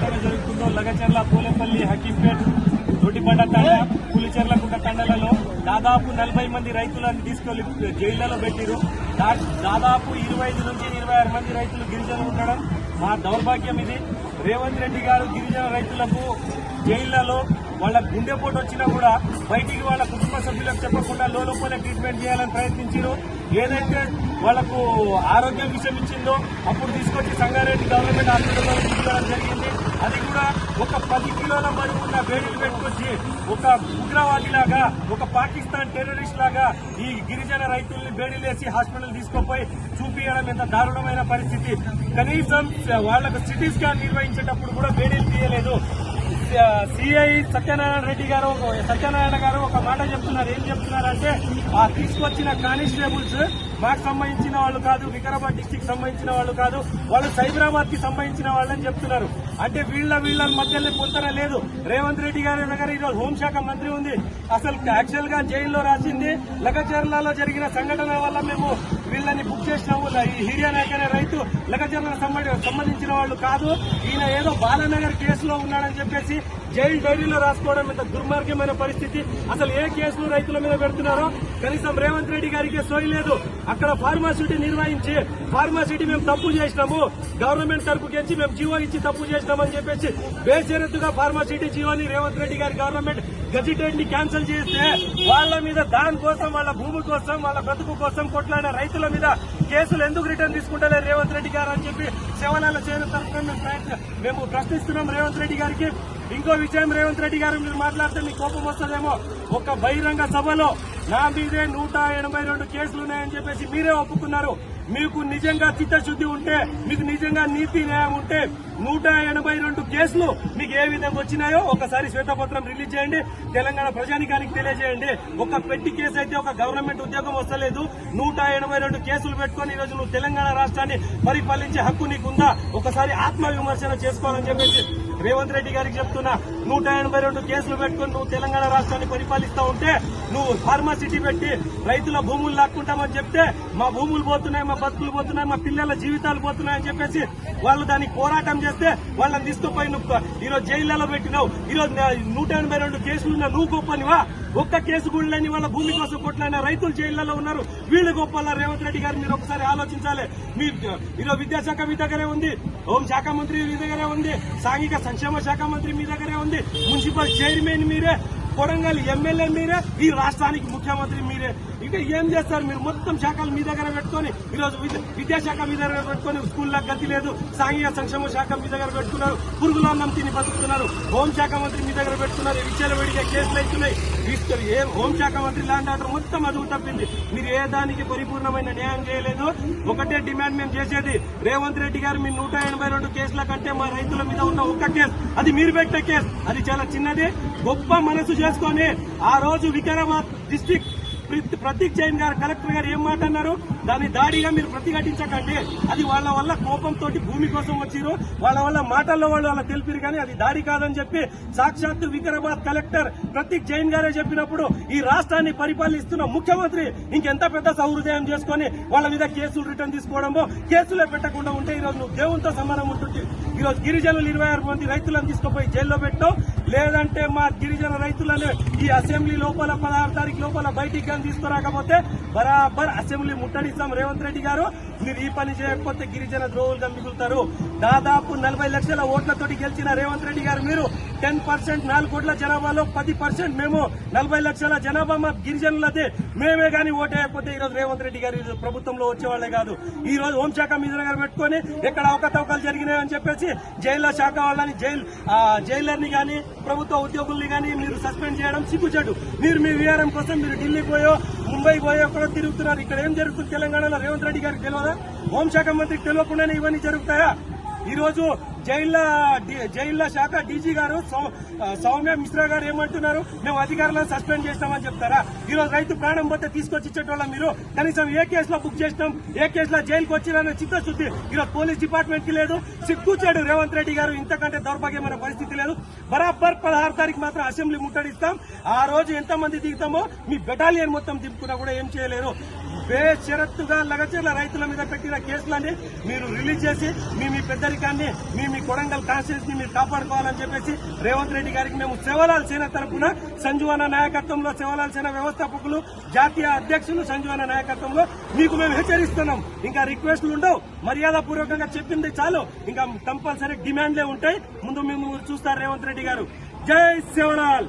సంఘటన జరుగుతుందో లగచర్ల పోలేపల్లి హకీంపేట్ దొడ్డిబండ తండ పులిచెర్లకుంట తండలలో దాదాపు నలభై మంది రైతులను తీసుకెళ్ళి జైళ్ళలో పెట్టిరు దా- దాదాపు ఇరవై ఐదు నుంచి ఇరవై ఆరు మంది రైతులు గిరిజనులు ఉండడం మా దౌర్భాగ్యం ఇది. రేవంత్ రెడ్డి గారు గిరిజన రైతులకు జైళ్ళలో వాళ్ళ గుండెపోటు వచ్చినా కూడా బయటికి వాళ్ళ కుటుంబ సభ్యులకు చెప్పకుండా లోపల ట్రీట్మెంట్ చేయాలని ప్రయత్నించారు ఏదైతే వాళ్ళకు ఆరోగ్యం విషయం ఇచ్చిందో అప్పుడు తీసుకొచ్చి సంగారెడ్డి గవర్నమెంట్ హాస్పిటల్లో తీసుకోవడం జరిగింది. అది కూడా ఒక పది కిలోల బరువు ఉన్న వేడిని పెట్టుకొచ్చి ఒక ఉగ్రవాది లాగా ఒక పాకిస్తాన్ టెర్రరిస్ట్ లాగా ఈ గిరిజన రైతుల్ని బేడీలేసి హాస్పిటల్ తీసుకుపోయి చూపించడం ఎంత దారుణమైన పరిస్థితి. కనీసం వాళ్ళకు సిటీ స్కాన్ నిర్వహించేటప్పుడు కూడా బేడీలు తీయలేదు. సిఐ సత్యనారాయణ రెడ్డి గారు సత్యనారాయణ గారు ఒక మాట చెప్తున్నారు. ఏం చెప్తున్నారంటే ఆ తీసుకొచ్చిన కానిస్టేబుల్స్ మాకు సంబంధించిన వాళ్ళు కాదు వికారాబాద్ డిస్టిక్ సంబంధించిన వాళ్ళు కాదు వాళ్ళు సైబరాబాద్కి సంబంధించిన వాళ్ళని చెప్తున్నారు. అంటే వీళ్ళ వీళ్ళ మధ్యలో పొంతన లేదు. రేవంత్ రెడ్డి గారి దగ్గర ఈరోజు హోంశాఖ మంత్రి ఉంది. అసలు యాక్చువల్గా జైల్లో రాసింది. లగచర్లలో జరిగిన సంఘటన వల్ల మేము వీళ్ళని బుక్ చేసినాము. ఈ హిరియా అనే రైతు లగచర్లకు సంబంధించిన వాళ్ళు కాదు. ఈయన ఏదో బాలనగర్ కేసులో ఉన్నాడని చెప్పేసి జైలు డైరీలో రాసుకోవడం ఇంత దుర్మార్గమైన పరిస్థితి? అసలు ఏ కేసులు రైతుల మీద పెడుతున్నారో? కనీసం రేవంత్ రెడ్డి గారికి సోయి లేదు. అక్కడ ఫార్మాసిటీ నిర్వహించి ఫార్మాసిటీ మేము తప్పు చేసినాము. గవర్నమెంట్ తరపు గెలిచి మేము జీవో ఇచ్చి తప్పు చేసినామని చెప్పేసి బేషరతుగా ఫార్మాసిటీ జీవోని రేవంత్ రెడ్డి గారి గవర్నమెంట్ గజిటెడ్ని క్యాన్సిల్ చేస్తే వాళ్ళ మీద దానికోసం వాళ్ళ భూమి కోసం వాళ్ళ బ్రతుకు కోసం కొట్లాడిన రైతుల మీద కేసులు ఎందుకు రిటర్న్ తీసుకుంటలేదు రేవంత్ రెడ్డి గారు అని చెప్పి శవనాల చేయడం తరఫున మేము మేము ప్రశ్నిస్తున్నాం రేవంత్ రెడ్డి గారికి. ఇంకో విషయం రేవంత్ రెడ్డి గారు మీరు మాట్లాడితే మీకు కోపం వస్తుందేమో. ఒక బహిరంగ సభలో నా మీదే నూట ఎనభై రెండు కేసులు ఉన్నాయని చెప్పేసి మీరే ఒప్పుకున్నారు. మీకు నిజంగా చిత్తశుద్ధి ఉంటే మీకు నిజంగా నీతి న్యాయం ఉంటే నూట ఎనభై రెండు కేసులు మీకు ఏ విధంగా వచ్చినాయో ఒకసారి శ్వేతపత్రం రిలీజ్ చేయండి. తెలంగాణ ప్రజానికానికి తెలియజేయండి. ఒక పెట్టి కేసు అయితే ఒక గవర్నమెంట్ ఉద్యోగం వస్తలేదు. నూట ఎనభై రెండు కేసులు పెట్టుకొని ఈరోజు నువ్వు తెలంగాణ రాష్ట్రాన్ని పరిపాలించే హక్కు నీకుందా? ఒకసారి ఆత్మవిమర్శన చేసుకోవాలని చెప్పేసి రేవంత్ రెడ్డి గారికి చెప్తున్నా. నూట ఎనభై రెండు కేసులు పెట్టుకుని నువ్వు తెలంగాణ రాష్ట్రాన్ని పరిపాలిస్తా ఉంటే నువ్వు ఫార్మాసిటీ పెట్టి రైతుల భూములు లాక్కుంటామని చెప్తే మా భూములు పోతున్నాయి మా బతుకులు పోతున్నాయి మా పిల్లల జీవితాలు పోతున్నాయని చెప్పేసి వాళ్ళు దానికి పోరాటం చేస్తే వాళ్ళని తీసుకుపోయి నువ్వు ఈరోజు జైళ్ళలో పెట్టినావు. ఈరోజు నూట ఎనభై రెండు కేసులు ఉన్న నువ్వు గొప్పనివా? ఒక్క కేసు కూడా లేని వాళ్ళ భూమి కోసం కొట్లాడిన రైతులు జైళ్ళలో ఉన్నారు. వీళ్ళు గొప్పల రేవంత్ రెడ్డి గారు మీరు ఒకసారి ఆలోచించాలి. మీ ఈరోజు విద్యాశాఖ మీ దగ్గరే ఉంది. హోం శాఖ మంత్రి మీ దగ్గరే ఉంది. సాంఘిక సంక్షేమ శాఖ మంత్రి మీ దగ్గరే ఉంది. మున్సిపల్ చైర్మన్ మీరే కొడంగల్ ఎమ్మెల్యే మీరే ఈ రాష్ట్రానికి ముఖ్యమంత్రి మీరే. ఇంకా ఏం చేస్తారు మీరు? మొత్తం శాఖలు మీ దగ్గర పెట్టుకొని ఈరోజు విద్యాశాఖ మీ దగ్గర పెట్టుకొని స్కూల్లో గతి లేదు సాంఘిక సంక్షేమ శాఖ మీ దగ్గర పెట్టుకున్నారు పురుగుల అన్నం తిని బతుకుతున్నారు హోంశాఖ మంత్రి మీ దగ్గర పెట్టుకున్నారు విచ్చల విడిగా కేసులు అవుతున్నాయి. తీసుకొని ఏ? హోంశాఖ మంత్రి ల్యాండ్ ఆర్డర్ మొత్తం అదుపు తప్పింది. మీరు ఏ దానికి పరిపూర్ణమైన న్యాయం చేయలేదు? ఒకటే డిమాండ్ మేము చేసేది. రేవంత్ రెడ్డి గారు మీ నూట ఎనభై రెండు కేసుల కంటే మా రైతుల మీద ఉన్న ఒక్క కేసు. అది మీరు పెట్టే కేసు. అది చాలా చిన్నది. గొప్ప మనసు చేసుకొని ఆ రోజు వికారాబాద్ డిస్టిక్ ప్రతీక్ జైన్ గారు కలెక్టర్ గారు ఏం మాట అన్నారు దాన్ని దాడిగా మీరు ప్రతిఘటించకండి. అది వాళ్ళ వల్ల కోపంతో భూమి కోసం వచ్చిరు వాళ్ళ వల్ల మాటల్లో వాళ్ళు అలా తెలిపిరు కానీ అది దాడి కాదని చెప్పి సాక్షాత్తు వికారాబాద్ కలెక్టర్ ప్రతీక్ జైన్ గారే చెప్పినప్పుడు ఈ రాష్ట్రాన్ని పరిపాలిస్తున్న ముఖ్యమంత్రి ఇంకెంత పెద్ద సౌహృదయం చేసుకొని వాళ్ళ మీద కేసులు రిటర్న్ తీసుకోవడమో కేసులే పెట్టకుండా ఉంటే ఈరోజు నువ్వు దేవునితో సమానం ఉంటుంది ఈరోజు గిరిజనులు ఇరవై ఆరు మంది రైతులను తీసుకుపోయి జైల్లో పెట్టావు. లేదంటే మా గిరిజన రైతులను ఈ అసెంబ్లీ లోపల పదహారు తారీఖు లోపల బయటికి కానీ తీసుకురాకపోతే బరాబర్ అసెంబ్లీ ముట్టడి ఇస్తాం రేవంత్ రెడ్డి గారు మీరు ఈ పని చేయకపోతే గిరిజన ద్రోహులుగా మిగులుతారు దాదాపు నలభై లక్షల ఓట్లతోటి గెలిచిన రేవంత్ రెడ్డి గారు మీరు టెన్ పర్సెంట్ నాలుగు కోట్ల జనాభాలో పది పర్సెంట్ మేము నలభై లక్షల జనాభా మా గిరిజనులదే. మేమే కానీ ఓటేయకపోతే ఈ రోజు రేవంత్ రెడ్డి గారు ప్రభుత్వంలో వచ్చేవాళ్ళే కాదు. ఈ రోజు హోంశాఖ మీద గారు పెట్టుకొని ఎక్కడ అవకతవకలు జరిగినాయని చెప్పేసి జైల్లో శాఖ వాళ్ళని జైలు జైలర్ని కానీ ప్రభుత్వ ఉద్యోగుల్ని కానీ మీరు సస్పెండ్ చేయడం సిగ్గుచెడు మీరు మీ విహారం కోసం మీరు ఢిల్లీ పోయో ముంబై పోయో కూడా తిరుగుతున్నారు. ఇక్కడ ఏం జరుగుతుంది తెలంగాణలో? రేవంత్ రెడ్డి గారికి తెలియదా హోంశాఖ మంత్రికి తెలియకుండానే ఇవన్నీ జరుగుతాయా? ఈ రోజు జైళ్ళ జైళ్ళ శాఖ డీజీ గారు సౌ- సౌమ్య మిశ్రా గారు ఏమంటున్నారు? మేము అధికారులను సస్పెండ్ చేస్తామని చెప్తారా? ఈ రోజు రైతు ప్రాణం పోతే తీసుకొచ్చి ఇచ్చేటోళ్ళ మీరు. కనీసం ఏ కేసులో బుక్ చేసినాం ఏ కేసులో జైలుకి వచ్చిరనే చిత్తశుద్ధి ఈ రోజు పోలీస్ డిపార్ట్మెంట్కి లేదు. సిగ్గుచాడు రేవంత్ రెడ్డి గారు ఇంతకంటే దౌర్భాగ్యమైన పరిస్థితి లేదు. బరాబర్ పదహారు తారీఖు మాత్రం అసెంబ్లీ ముట్టడిస్తాం. ఆ రోజు ఎంత మంది దిగుతామో మీ బెటాలియన్ మొత్తం దింపుకున్నా కూడా ఏం చేయలేరు. బేషరత్తుగా లగచర్ల రైతుల మీద పెట్టిన కేసులన్నీ మీరు రిలీజ్ చేసి మీ మీ పెద్దరికాన్ని మీ మీ కొడంగల్ కాన్స్టిట్యూన్స్ని మీరు కాపాడుకోవాలని చెప్పేసి రేవంత్ రెడ్డి గారికి మేము సేవలాల్ సేన తరపున సంజువాన నాయకత్వంలో సేవలాల్ సేన వ్యవస్థాపకులు జాతీయ అధ్యక్షులు సంజువాన నాయకత్వంలో మీకు మేము హెచ్చరిస్తున్నాం. ఇంకా రిక్వెస్ట్లు ఉండవు. మర్యాద పూర్వకంగా చెప్పింది చాలు. ఇంకా కంపల్సరీ డిమాండ్లే ఉంటాయి. ముందు మేము చూస్తారు రేవంత్ రెడ్డి గారు. జై సేవలాల్!